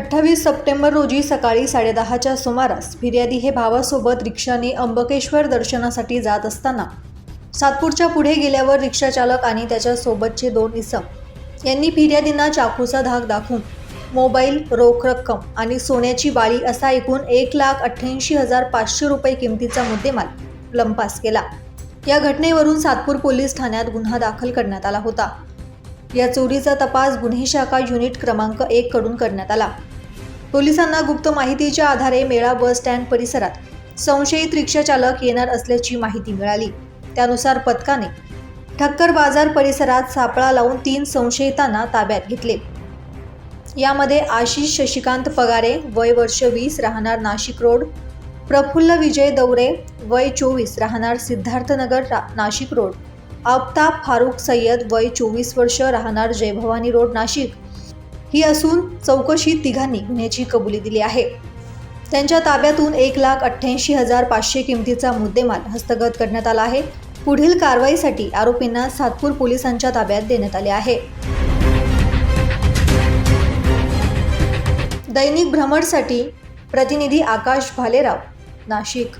अठ्ठावीस सप्टेंबर रोजी सकाळी साडेदहाच्या सुमारास फिर्यादी हे भावासोबत रिक्षाने अंबकेश्वर दर्शनासाठी जात असताना सातपूरच्या पुढे गेल्यावर रिक्षाचालक आणि त्याच्यासोबतचे दोन इसम यांनी फिर्यादींना चाकूचा धाक दाखवून मोबाईल रोख रक्कम आणि सोन्याची बाळी असा एकूण एक लाख अठ्ठ्याऐंशी हजार पाचशे रुपये किमतीचा मुद्देमाल लंपास केला. या घटनेवरून सातपूर पोलीस ठाण्यात गुन्हा दाखल करण्यात आला होता. या चोरीचा तपास गुन्हे शाखा युनिट क्रमांक एक कडून करण्यात आला. पोलिसांना गुप्त माहितीच्या आधारे मेळा बस स्टँड परिसरात संशयित रिक्षा चालक येणार असल्याची माहिती मिळाली. त्यानुसार पथकाने ठक्कर बाजार परिसरात सापळा लावून तीन संशयितांना ताब्यात घेतले. यामध्ये आशिष शशिकांत पगारे वय वर्ष वीस राहणार नाशिक रोड प्रफुल्ल विजय दौरे वय चोवीस राहणार सिद्धार्थनगर रा- नाशिक रोड. आफताब फारुख सय्यद वय चोवीस वर्ष राहणार जयभवानी रोड नाशिक. ही असून चौकशीत तिघांनी गुन्ह्याची कबुली दिली आहे. त्यांच्या ताब्यातून एक लाख अठ्ठ्याऐंशी हजार पाचशे किमतीचा मुद्देमाल हस्तगत करण्यात आला आहे. पुढील कारवाईसाठी आरोपींना सातपूर पोलिसांच्या ताब्यात देण्यात आले आहे. दैनिक भ्रमणसाठी प्रतिनिधी आकाश भालेराव नाशिक.